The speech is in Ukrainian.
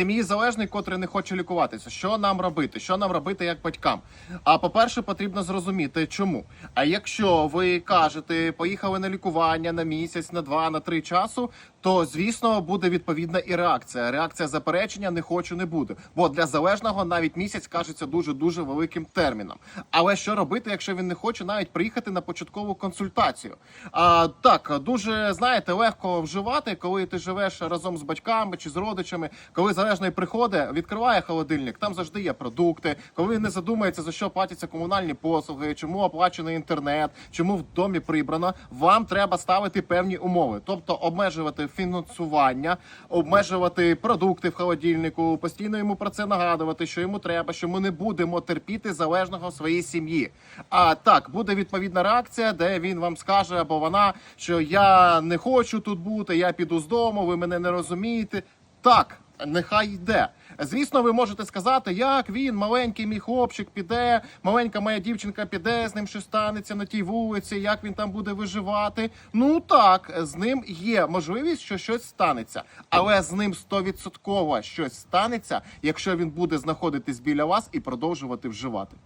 сім'ї залежний, котрий не хоче лікуватися. Що нам робити? Що нам робити як батькам? А по-перше, потрібно зрозуміти, чому. А якщо ви кажете, поїхали на лікування на місяць, на два, на три часу, то звісно буде відповідна і реакція. Реакція заперечення не хочу, не буде. Бо для залежного навіть місяць кажеться дуже дуже великим терміном. Але що робити, якщо він не хоче навіть приїхати на початкову консультацію? А так дуже знаєте, легко вживати, коли ти живеш разом з батьками чи з родичами, коли залежний приходить, відкриває холодильник, там завжди є продукти. Коли не задумається за що платяться комунальні послуги, чому оплачений інтернет, чому в домі прибрано. Вам треба ставити певні умови, тобто обмежувати фінансування, обмежувати продукти в холодильнику, постійно йому про це нагадувати, що йому треба, що ми не будемо терпіти залежного в своїй сім'ї. А так буде відповідна реакція, де він вам скаже або вона, що я не хочу тут бути, я піду з дому, ви мене не розумієте. Так, нехай йде. Звісно, ви можете сказати, як він, маленький мій хлопчик, піде, маленька моя дівчинка піде, з ним щось станеться на тій вулиці, як він там буде виживати. Ну так, з ним є можливість, що щось станеться, але з ним стовідсотково щось станеться, якщо він буде знаходитись біля вас і продовжувати вживати.